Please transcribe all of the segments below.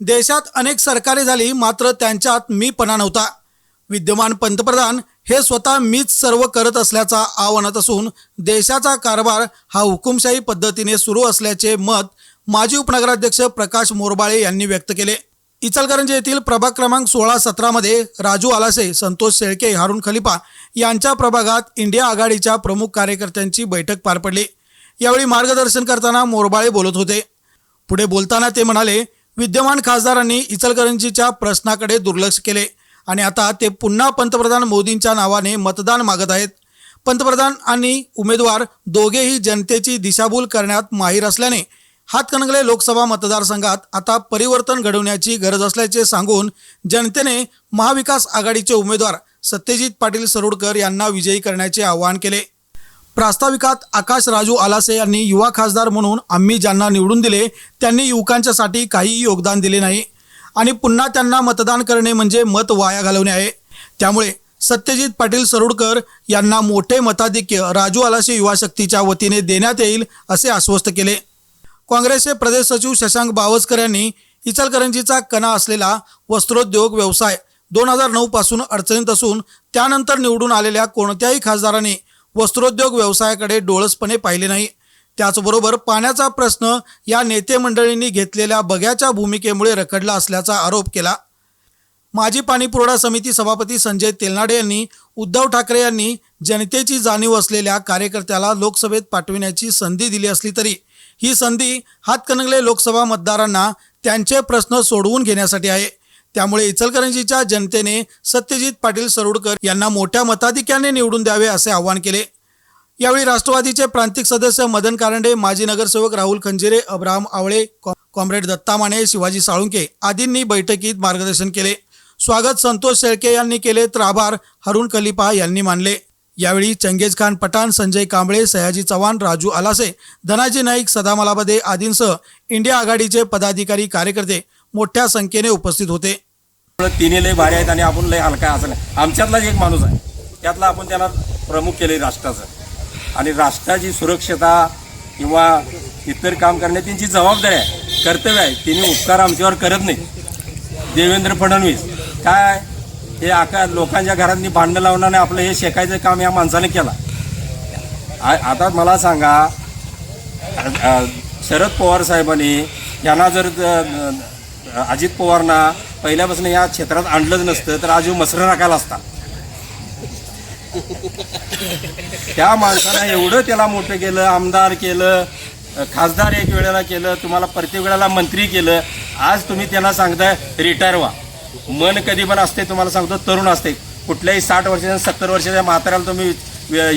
देशात अनेक सरकारे झाली मात्र त्यांच्यात मीपणा नव्हता. विद्यमान पंतप्रधान हे स्वतः मीच सर्व करत असल्याचा आव्हानात असून देशाचा कारभार हा हुकुमशाही पद्धतीने सुरू असल्याचे मत माजी उपनगराध्यक्ष प्रकाश मोरबाळे यांनी व्यक्त केले. इचलकरंजी येथील प्रभाग क्रमांक सोळा सतरामध्ये राजू आलासे संतोष शेळके हारून खलिफा यांच्या प्रभागात इंडिया आघाडीच्या प्रमुख कार्यकर्त्यांची बैठक पार पडली. यावेळी मार्गदर्शन करताना मोरबाळे बोलत होते. पुढे बोलताना ते म्हणाले विद्यमान खासदारांनी इचलकरंजीच्या प्रश्नाकडे दुर्लक्ष केले आणि आता ते पुन्हा पंतप्रधान मोदींच्या नावाने मतदान मागत आहेत. पंतप्रधान आणि उमेदवार दोघेही जनतेची दिशाभूल करण्यात माहीर असल्याने हातकणंगले लोकसभा मतदारसंघात आता परिवर्तन घडवण्याची गरज असल्याचे सांगून जनतेने महाविकास आघाडीचे उमेदवार सत्यजित पाटील सरोडकर यांना विजयी करण्याचे आवाहन केले. प्रास्ताविकात आकाश राजू आलासे यांनी युवा खासदार म्हणून आम्ही ज्यांना निवडून दिले त्यांनी युवकांच्यासाठी काहीही योगदान दिले नाही. आणि पुन्हा त्यांना मतदान करणे म्हणजे मत वाया घालवणे आहे. त्यामुळे सत्यजित पाटील सरोडकर यांना मोठे मताधिक्य राजू आलासे युवा शक्तीच्या वतीने देण्यात येईल असे आश्वस्त केले. काँग्रेसचे प्रदेश सचिव शशांक बावस्कर यांनी इचलकरंजीचा कणा असलेला वस्त्रोद्योग व्यवसाय दोन हजार नऊपासून अडचणीत असून त्यानंतर निवडून आलेल्या कोणत्याही खासदाराने वस्त्रोद्योग व्यवसायाकडे डोळसपणे पाहिले नाही. त्याचबरोबर पाण्याचा प्रश्न या नेते मंडळींनी घेतलेल्या बग्याच्या भूमिकेमुळे रखडला असल्याचा आरोप केला. माजी पाणीपुरवठा समिती सभापती संजय तेलनाडे यांनी उद्धव ठाकरे यांनी जनतेची जाणीव असलेल्या कार्यकर्त्याला लोकसभेत पाठविण्याची संधी दिली असली तरी ही संधी हातकणंगले लोकसभा मतदारांना त्यांचे प्रश्न सोडवून घेण्यासाठी आहे. त्यामुळे इचलकरंजीच्या जनतेने सत्यजित पाटील सरोडकर यांना मोठ्या मताधिक्याने निवडून द्यावे असे आवाहन केले. यावेळी राष्ट्रवादीचे प्रांतिक सदस्य मदन कारंडे माजी नगरसेवक राहुल खंजिरे अब्राहम आवळे कॉम्रेड दत्ता माने शिवाजी साळुंके आदींनी बैठकीत मार्गदर्शन केले. स्वागत संतोष शेळके यांनी केले तर आभार हरुण कलिपा यांनी मानले. यावेळी चंगेज खान पठाण संजय कांबळे सयाजी चव्हाण राजू आलासे धनाजी नाईक सदामलाबदे आदींसह इंडिया आघाडीचे पदाधिकारी कार्यकर्ते मोठ्या संख्येने उपस्थित होते. तिन्ही लय भारी आहेत आणि आपण लय हलका असं नाही. आमच्यातलाच एक माणूस आहे. त्यातला आपण त्याला प्रमुख केले राष्ट्राचं. आणि राष्ट्राची सुरक्षता किंवा इतर काम करण्यात त्यांची जबाबदारी आहे. कर्तव्य आहे. तिने उपकार आमच्यावर करत नाही देवेंद्र फडणवीस. काय? हे आका लोकांच्या घरांनी भांडणं लावणं नाही आपलं हे शेकायचं काम या माणसाने केलं. आता मला सांगा शरद पवार साहेबांनी यांना जर अजित पवारना पहिल्यापासून या क्षेत्रात आणलंच नसतं तर आज ह्यो मसरं राखायला असता. त्या माणसानं एवढं त्याला मोठं केलं आमदार केलं खासदार एक वेळेला केलं तुम्हाला प्रत्येक वेळेला मंत्री केलं आज तुम्ही त्यांना सांगताय रिटायर व्हा. मन कधी पण असते तुम्हाला सांगतो तरुण असते कुठल्याही साठ वर्षाच्या सत्तर वर्षाच्या म्हाताऱ्याला तुम्ही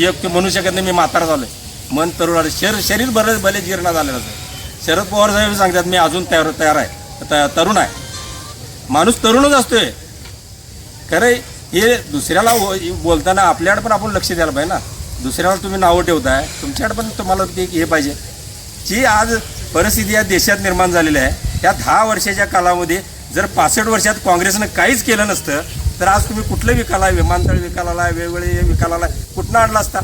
एक म्हणू शकत नाही मी म्हातारा झालोय. मन तरुण आलं शरीर शरीर बरं भले जीर्ण झालेलं असतं. शरद पवार साहेब सांगतात मी अजून तयार तयार आहे. त- तरुण आहे. माणूस तरुणच असतोय. खरं हे दुसऱ्याला व- बोलताना आपल्याकडे पण आपण लक्ष द्यायला पाहिजे ना. दुसऱ्याला तुम्ही नावं ठेवताय तुमच्याकडे पण तुम्हाला ते हे पाहिजे. जी आज परिस्थिती या देशात निर्माण झालेली आहे त्या दहा वर्षाच्या कालामध्ये जर पासष्ट वर्षात काँग्रेसनं काहीच केलं नसतं तर आज तुम्ही कुठलं विकाला विमानतळ विकालाला वेगवेगळे विकालाला कुठनं आणला असता?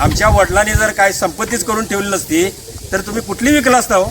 आमच्या वडिलांनी जर काही संपत्तीच करून ठेवली नसती तर तुम्ही कुठली विकला असता हो?